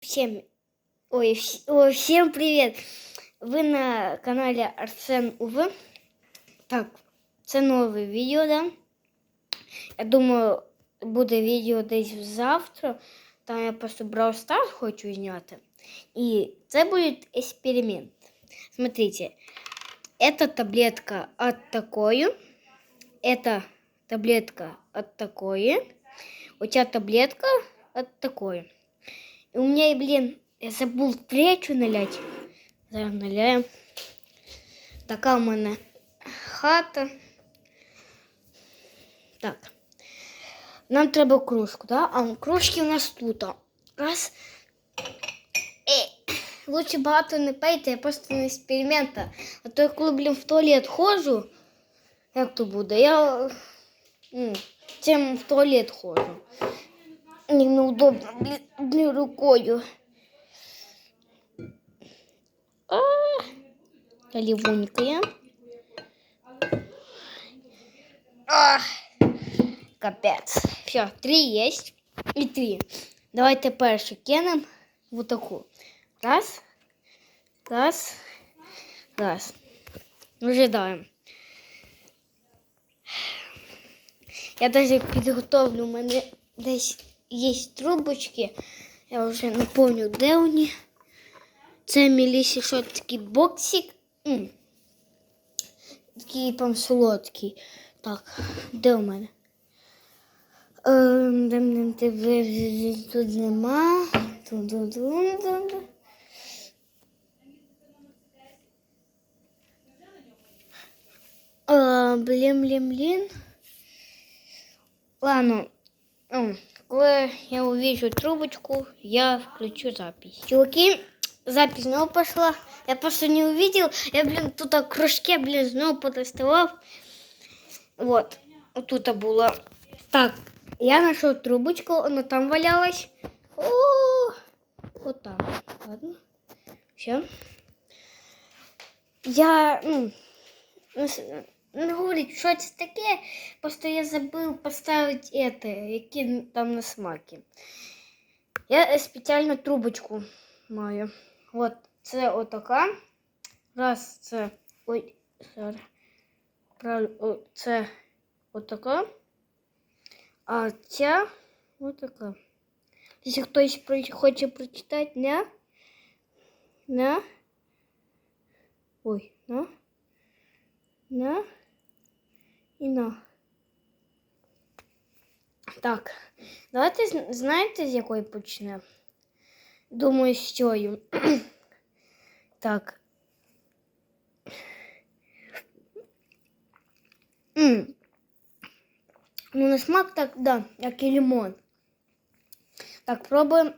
Всем, ой, вс- ой, всем привет! Ви на каналі Арсен УВ. Так, це нове відео, да? Я думаю, буде відео десь завтра. Там я просто Brawl Stars хочу зняти. І це буде експеримент. Смотрите, эта таблетка от такой, эта таблетка от такой, у тебя таблетка от такой. И у меня, блин, я забув третю налять. Зараз наляємо. Така в мене хата. Так. Нам треба кружку, да? А кружки у нас тут. Раз. Ей, лучше багато не пейте, я просто на експеримента. А то я коли, блін, в туалет ходжу, як то буде? Я м, цим в туалет ходжу. Мне неудобно, блин, блин, рукою. А. Ах, капец. Все, три есть. И три. Давайте першу кинем вот таку. Раз, раз, раз. Ожидаем. Я даже підготовлю, у мене є трубочки. Я вже не пам'ятаю, де вони. Це Мілісі що такий боксик. М. Такий там солодкий. Так, де у мене? Ем, Тут нема. А, блін, блін, блін. Ладно, Коли я увижу трубочку, я включу запись. Чуваки, запись снова пошла. Я просто не увидел. Я, блин, тут о кружке, блин, снова подоставал. Вот, вот тут было. Так, я нашел трубочку, она там валялась. О, вот так. Ладно. Все. Я, ну, говорить, що це таке, просто я забив поставити это, які там на смаки. Я спеціально трубочку маю. От це отака. Раз, це. Ой, зараз. Правильно, це отака. А ця отака. Якщо хтось хоче прочитати, не. На. Ой, на. На. І на. Так. Давайте знаєте, з якої почнемо? Думаю, з цією. так. М. Ну, на смак так, да, як і лимон. Так, пробуємо.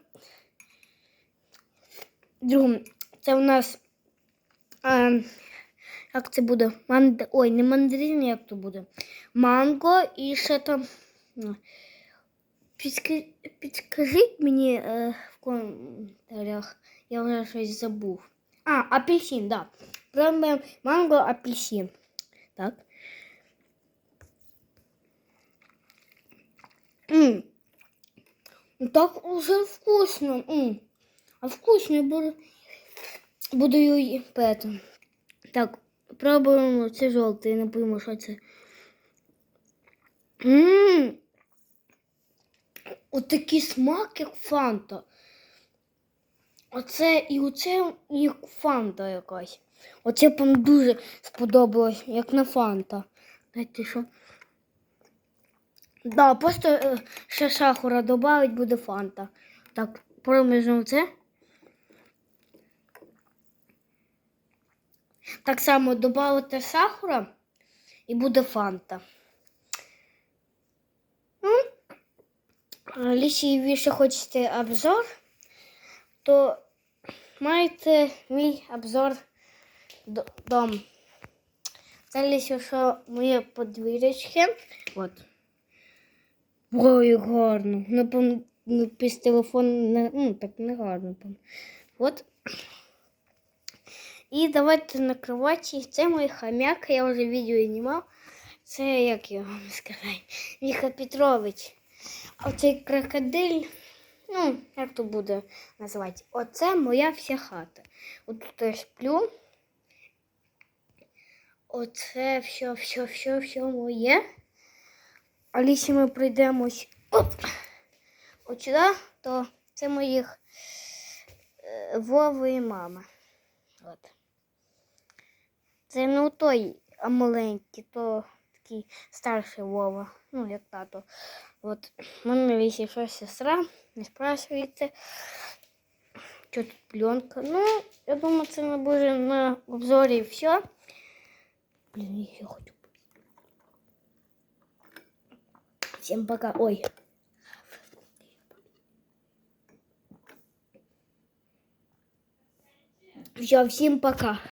Другу. Це у нас. А, як це буде? Манд... Ой, не мандарин, як то буде. Манго і ще там. ну, Підска... Підскажіть мені е, в коментарях, я вже щось забув. А, апельсин, да. Пробуємо манго, апельсин. Так. М. Ну, Так уже вкусно. М. А вкусно я буду, буду її пити. Так, Пробуємо це жовтий, не пойму, що це. Ммм. Отакий смак, як фанта. Оце і оце як фанта якась. Оце прям дуже сподобалось, як на фанта. Знаєте що? Да, просто е, ще сахара додавить, буде фанта. Так, проміжно це. Так само додати сахара і буде фанта. Ну, ви ще хочете обзор, то маєте мій обзор до- дом. Лише що моє подвір'ячки. От. Ой, гарно. Напевно, ну, без телефону не, ну, так не гарно. От. І давайте накривати. Це мій хомяк, я вже відео знімав. Це як його сказати? Міха Петрович. А цей крокодиль Ну, як то буде називати? Оце моя вся хата. От тут я сплю. Оце все, все, все, все моє. А якщо ми прийдемось от сюди, то це моїх е, Вови і мама. От. Це не той, а маленький, то такий старший Вова, ну, як тато. От, мене якщо що сестра, не спрашується. Що тут пленка? Ну, я думаю, це не буде на обзорі все. Блін, я хочу. Всем пока. Ой. Все, всем пока.